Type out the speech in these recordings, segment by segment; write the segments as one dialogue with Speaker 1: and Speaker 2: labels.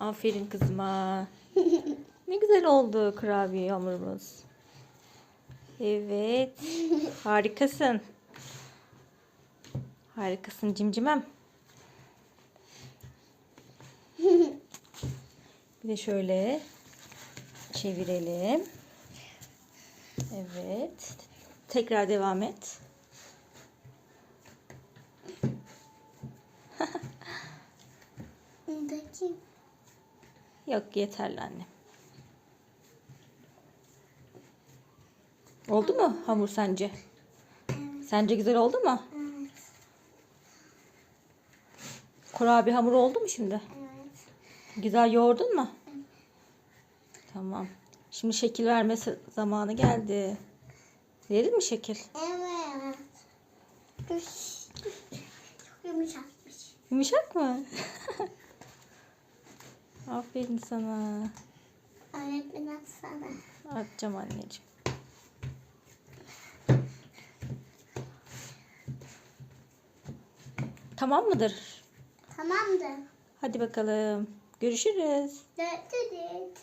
Speaker 1: Aferin kızıma. Ne güzel oldu kurabiye hamurumuz. Evet. Harikasın. Harikasın cimcimem. Bir de şöyle çevirelim. Evet. Tekrar devam et.
Speaker 2: Bakayım.
Speaker 1: Yok yeterli anne. Oldu mu hamur sence? Sence güzel oldu mu? Kurabiye hamuru oldu mu şimdi? Güzel yoğurdun mu? Tamam. Şimdi şekil verme zamanı geldi. Verir mi şekil?
Speaker 2: Evet. Dur. Yumuşakmış.
Speaker 1: Yumuşak mı? Aferin sana.
Speaker 2: Öğretmen atsana.
Speaker 1: Atacağım anneciğim. Tamam mıdır?
Speaker 2: Tamamdır.
Speaker 1: Hadi bakalım. Görüşürüz.
Speaker 2: Dört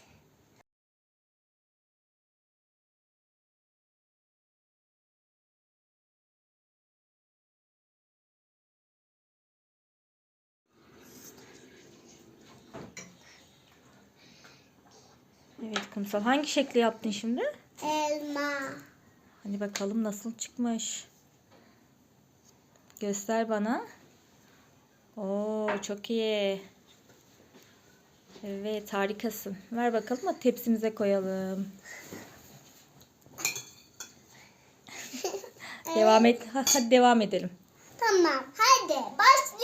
Speaker 1: Evet kumsal. Hangi şekli yaptın şimdi?
Speaker 2: Elma.
Speaker 1: Hadi bakalım nasıl çıkmış. Göster bana. Oo çok iyi. Evet harikasın. Ver bakalım da tepsimize koyalım. devam et. ha- Hadi devam edelim.
Speaker 2: Tamam. Hadi başlayalım.